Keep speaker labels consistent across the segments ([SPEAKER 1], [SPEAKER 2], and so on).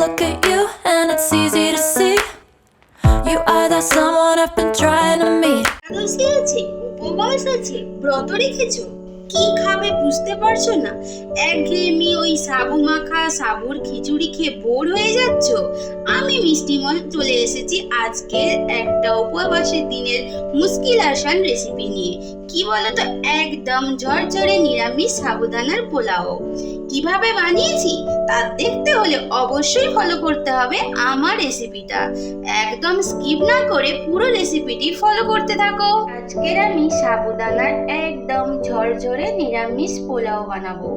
[SPEAKER 1] look at you, and it's easy to see. You are that someone I've been trying to meet.
[SPEAKER 2] কি খাবে বুঝতে পারছ না? একঘেয়েমি ওই সাবু মাখা সাবুর খিচুড়ি খেয়ে বোর হয়ে যাচ্ছ। আমি মিষ্টিমল চলে এসেছি আজকে একটা উপবাসের দিনের মুশকিল আসান রেসিপি নিয়ে। কি বলতো? একদম ঝরঝরে নিরামিষ সাবুদানার পোলাও। কীভাবে বানিয়েছি তা দেখতে হলে অবশ্যই ফলো করতে হবে আমার রেসিপিটা একদম স্কিপ না করে পুরো রেসিপিটি ফলো করতে থাকো। আজকের আমি সাবুদানার একদম ঝরঝরে নিরামিষ পোলাও বানাবো।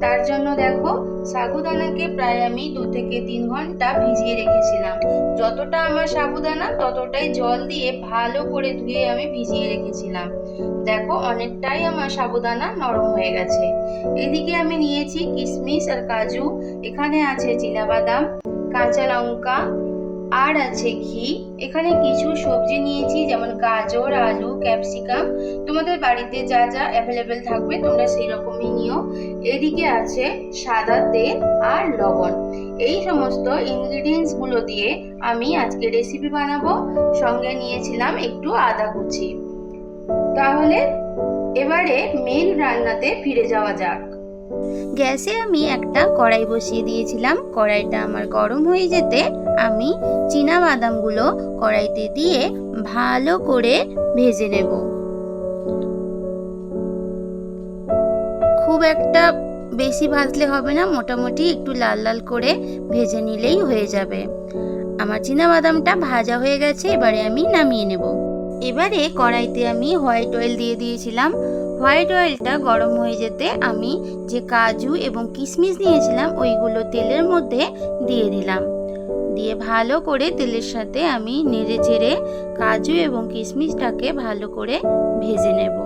[SPEAKER 2] তার জন্য দেখো, সাবুদানাকে প্রায় আমি দু থেকে তিন ঘণ্টা ভিজিয়ে রেখেছিলাম। যতটা আমার সাবুদানা, ততটাই জল দিয়ে ভালো করে ধুয়ে আমি ভিজিয়ে রেখেছিলাম। দেখো, অনেকটাই আমার সাবুদানা নরম হয়ে গেছে। এদিকে আমি নিয়েছি কিশমিশ আর কাজু। এখানে আছে বাদাম, কাঁচা লঙ্কা আর আছে ঘি। এখানে কিছু সবজি নিয়েছি, যেমন গাজর, আলু, ক্যাপসিকাম। তোমাদের বাড়িতে যা যা অ্যাভেলেবেল থাকবে, তোমরা সেই রকমই নিও। এদিকে আছে সাদা তেল আর লবণ। এই সমস্ত ইনগ্রিডিয়েন্টসগুলো দিয়ে আমি আজকে রেসিপি বানাবো। সঙ্গে নিয়েছিলাম একটু আদা কুচি। তাহলে এবারে মেন রান্নাতে ফিরে যাওয়া যাক। গ্যাসে আমি একটা কড়াই বসিয়ে দিয়েছিলাম। কড়াইটা আমার গরম হয়ে যেতে আমি চীনা বাদামগুলো কড়াইতে দিয়ে ভালো করে ভেজে নেব। খুব একটা বেশি ভাজলে হবে না, মোটামুটি একটু লাল লাল করে ভেজে নিলেই হয়ে যাবে। আমার চীনা বাদামটা ভাজা হয়ে গেছে, এবারে আমি নামিয়ে নেব। এবারে কড়াইতে আমি হোয়াইট অয়েল দিয়ে দিয়েছিলাম। হোয়াইট অয়েলটা গরম হয়ে যেতে আমি যে কাজু এবং কিশমিশ নিয়েছিলাম, ওইগুলো তেলের মধ্যে দিয়ে দিলাম। দিয়ে ভালো করে তেলের সাথে আমি নেড়ে চেড়ে কাজু এবং কিশমিশটাকে ভালো করে ভেজে নেব।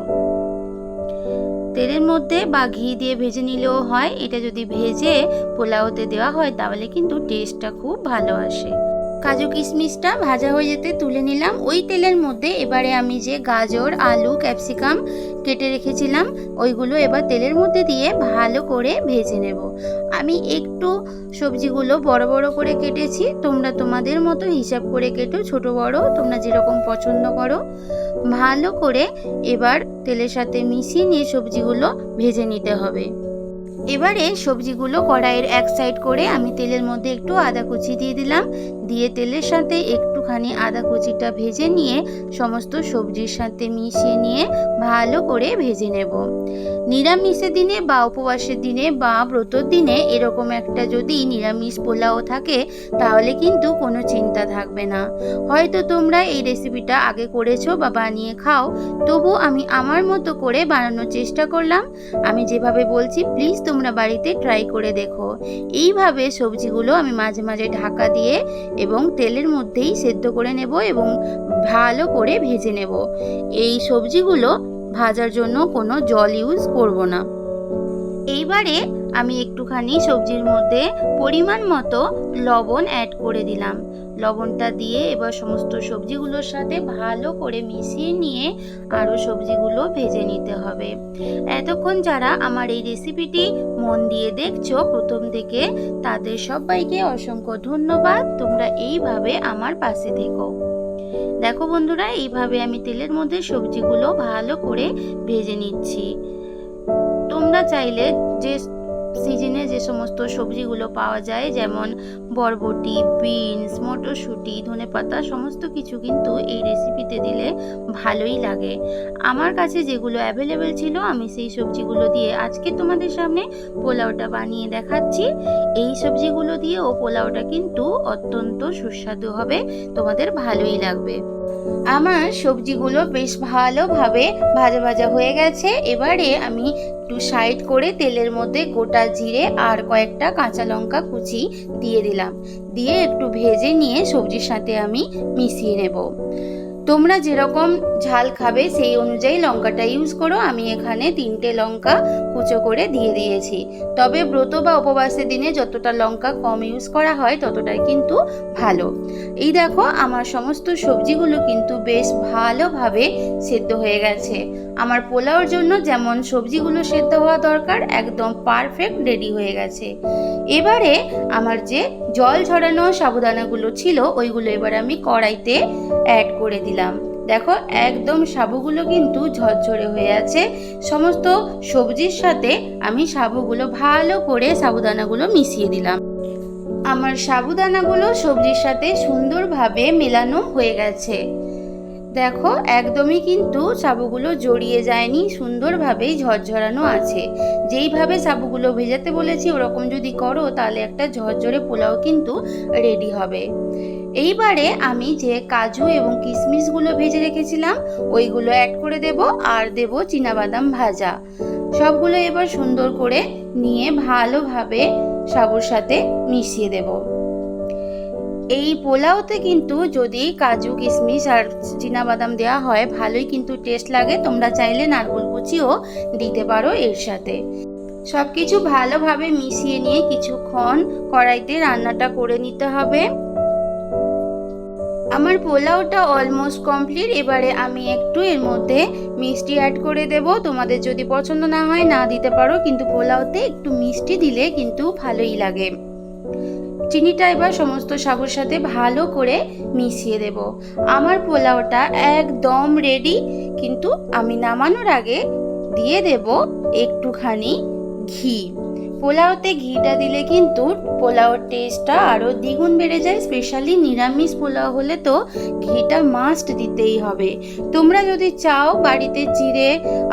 [SPEAKER 2] তেলের মধ্যে বা ঘি দিয়ে ভেজে নিলেও হয়, এটা যদি ভেজে পোলাওতে দেওয়া হয় তাহলে কিন্তু টেস্টটা খুব ভালো আসে। কাজু কিশমিশটা ভাজা হয়ে যেতে তুলে নিলাম। ওই তেলের মধ্যে এবারে আমি যে গাজর, আলু, ক্যাপসিকাম কেটে রেখেছিলাম, ওইগুলো এবার তেলের মধ্যে দিয়ে ভালো করে ভেজে নেব। আমি একটু সবজিগুলো বড় বড় করে কেটেছি, তোমরা তোমাদের মতো হিসাব করে কেটো, ছোট বড়, তোমরা যেরকম পছন্দ করো। ভালো করে এবার তেলের সাথে মিশিয়ে নিয়ে সবজিগুলো ভেজে নিতে হবে। এবারে সবজিগুলো কড়াইয়ের এক সাইড করে আমি তেলের মধ্যে একটু আদা কুচি দিয়ে দিলাম। দিয়ে তেলের সাথে একটুখানি আদা কুচিটা ভেজে নিয়ে সমস্ত সবজির সাথে মিশিয়ে নিয়ে ভালো করে ভেজে নেব। নিরামিষের দিনে বা উপবাসের দিনে বা ব্রতর দিনে এরকম একটা যদি নিরামিষ পোলাও থাকে, তাহলে কিন্তু কোনো চিন্তা থাকবে না। হয়তো তোমরা এই রেসিপিটা আগে করেছ বা বানিয়ে খাও, তবু আমি আমার মতো করে বানানোর চেষ্টা করলাম। আমি যেভাবে বলছি প্লিজ তোমরা বাড়িতে ট্রাই করে দেখো। এইভাবে সবজিগুলো আমি মাঝে মাঝে ঢাকা দিয়ে এবং তেলের মধ্যেই সেদ্ধ করে নেব এবং ভালো করে ভেজে নেব। এই সবজিগুলো ভাজার জন্য কোনো জল ইউজ করব না। এইবারে আমি একটুখানি সবজির মধ্যে পরিমাণ মতো লবণ অ্যাড করে দিলাম। লবণটা দিয়ে এবার সমস্ত সবজিগুলোর সাথে ভালো করে মিশিয়ে নিয়ে আরও সবজিগুলো ভেজে নিতে হবে। এতক্ষণ যারা আমার এই রেসিপিটি মন দিয়ে দেখছ, প্রথম থেকে তাদের সবাইকে অসংখ্য ধন্যবাদ। তোমরা এইভাবে আমার পাশে থেকো। দেখো বন্ধুরা এইভাবে আমি তেলের মধ্যে সবজিগুলো ভালো করে ভেজে নিচ্ছি। তোমরা চাইলে যে সিজনে যে সমস্ত সবজিগুলো পাওয়া যায়, যেমন বরবটি, বিনস, মটরশুঁটি, ধনেপাতা, সমস্ত কিছু কিন্তু এই রেসিপিতে দিলে ভালোই লাগে। আমার কাছে যেগুলো অ্যাভেলেবেল ছিল, আমি সেই সবজিগুলো দিয়ে আজকে তোমাদের সামনে পোলাওটা বানিয়ে দেখাচ্ছি। এই সবজিগুলো দিয়েও পোলাওটা কিন্তু অত্যন্ত সুস্বাদু হবে, তোমাদের ভালোই লাগবে। আমার সবজিগুলো বেশ ভালোভাবে ভাজা ভাজা হয়ে গেছে। এবারে আমি একটু সাইড করে তেলের মধ্যে গোটা জিরে আর কয়েকটা কাঁচা লঙ্কা কুচি দিয়ে দিলাম। দিয়ে একটু ভেজে নিয়ে সবজির সাথে আমি মিশিয়ে নেব। তোমরা যেরকম ঝাল খাবে সেই অনুযায়ী লঙ্কাটা ইউজ করো। আমি এখানে তিনটে লঙ্কা কুচো করে দিয়ে দিয়েছি। তবে ব্রত বা উপবাসের দিনে যতটা লঙ্কা কম ইউজ করা হয়, ততটাই কিন্তু ভালো। এই দেখো, আমার সমস্ত সবজিগুলো কিন্তু বেশ ভালোভাবে সেদ্ধ হয়ে গেছে। আমার পোলাওর জন্য যেমন সবজিগুলো সেদ্ধ হওয়া দরকার, একদম পারফেক্ট রেডি হয়ে গেছে। এবারে আমার যে জল ঝরানো সাবুদানাগুলো ছিল, ওইগুলো এবার আমি কড়াইতে অ্যাড করে দিলাম। দেখো, একদম সাবুগুলো কিন্তু ঝরঝরে হয়ে আছে। সমস্ত সবজির সাথে আমি সাবুগুলো ভালো করে সাবুদানাগুলো মিশিয়ে দিলাম। আমার সাবুদানাগুলো সবজির সাথে সুন্দরভাবে মেলানো হয়ে গেছে। দেখো, একদমই কিন্তু সাবুগুলো জড়িয়ে যায়নি, সুন্দরভাবেই ঝরঝরানো আছে। যেইভাবে সাবুগুলো ভেজাতে বলেছি, ওরকম যদি করো, তাহলে একটা ঝরঝরে পোলাও কিন্তু রেডি হবে। এইবারে আমি যে কাজু এবং কিশমিশগুলো ভেজে রেখেছিলাম, ওইগুলো অ্যাড করে দেব আর দেব বাদাম ভাজা। সবগুলো এবার সুন্দর করে নিয়ে ভালোভাবে সাবুর সাথে মিশিয়ে দেবো। এই পোলাওতে কিন্তু যদি কাজু কিশমিশ আর বাদাম দেওয়া হয়, ভালোই কিন্তু টেস্ট লাগে। তোমরা চাইলে নারকেল কুচিও দিতে পারো এর সাথে। সব কিছু ভালোভাবে মিশিয়ে নিয়ে কিছুক্ষণ কড়াইতে রান্নাটা করে নিতে হবে। আমার পোলাওটা অলমোস্ট কমপ্লিট এবারে আমি একটু এর মধ্যে মিষ্টি অ্যাড করে দেব। তোমাদের যদি পছন্দ না হয়, না দিতে পারো, কিন্তু পোলাওতে একটু মিষ্টি দিলে কিন্তু ভালোই লাগে। চিনিটা এবার সমস্ত সাবুর সাথে ভালো করে মিশিয়ে দেব। আমার পোলাওটা একদম রেডি কিন্তু আমি নামানোর আগে দিয়ে দেব একটুখানি ঘি। পোলাওতে ঘিটা দিলে কিন্তু পোলাওর টেস্টটা আরও দ্বিগুণ বেড়ে যায় স্পেশালি নিরামিষ পোলাও হলে তো ঘিটা মাস্ট দিতেই হবে। তোমরা যদি চাও বাড়িতে চিড়ে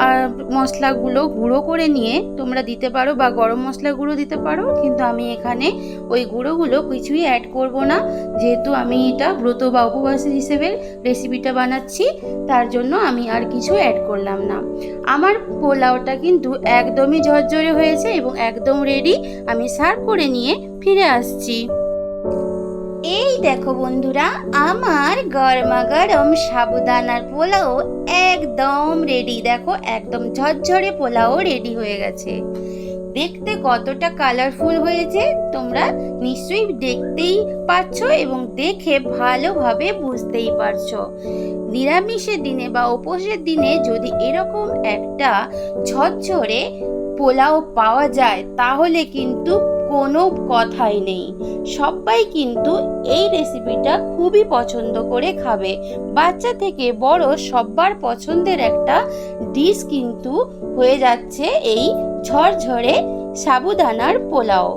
[SPEAKER 2] আর মশলাগুলো গুঁড়ো করে নিয়ে তোমরা দিতে পারো বা গরম মশলা গুঁড়ো দিতে পারো, কিন্তু আমি এখানে ওই গুঁড়োগুলো কিছুই অ্যাড করব না। যেহেতু আমি এটা ব্রত বা উপবাস হিসেবে রেসিপিটা বানাচ্ছি, তার জন্য আমি আর কিছু অ্যাড করলাম না। আমার পোলাওটা কিন্তু একদমই ঝরঝরে হয়েছে এবং একদম রেডি আমি সার্ভ করে নিয়ে ফিরে আসছি। এই দেখো বন্ধুরা, আমার গরমা গরম সাবুদানার পোলাও একদম রেডি দেখো, একদম ঝরঝরে পোলাও রেডি হয়ে গেছে। দেখতে কতটা কালারফুল হয়েছে, তোমরা নিশ্চয়ই দেখতেই পাচ্ছ এবং দেখে ভালোভাবে বুঝতেই পারছ। নিরামিষের দিনে বা উপোসের দিনে যদি এরকম একটা ঝরঝরে পোলাও পাওয়া যায়, তাহলে কিন্তু কোনো কথাই নেই। সবাই কিন্তু এই রেসিপিটা খুবই পছন্দ করে খাবে। বাচ্চা থেকে বড় সবার পছন্দের একটা ডিশ কিন্তু হয়ে যাচ্ছে এই ঝরঝরে সাবুদানার পোলাও।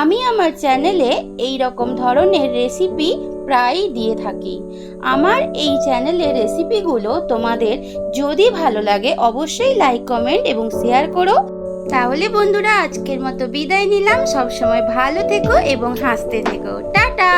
[SPEAKER 2] আমি আমার চ্যানেলে এই রকম ধরনের রেসিপি প্রায়ই দিয়ে থাকি। আমার এই চ্যানেলের রেসিপিগুলো তোমাদের যদি ভালো লাগে, অবশ্যই লাইক কমেন্ট এবং শেয়ার করো। তাহলে বন্ধুরা আজকের মতো বিদায় নিলাম। সবসময় ভালো থেকো এবং হাসতে থেকো। টাটা!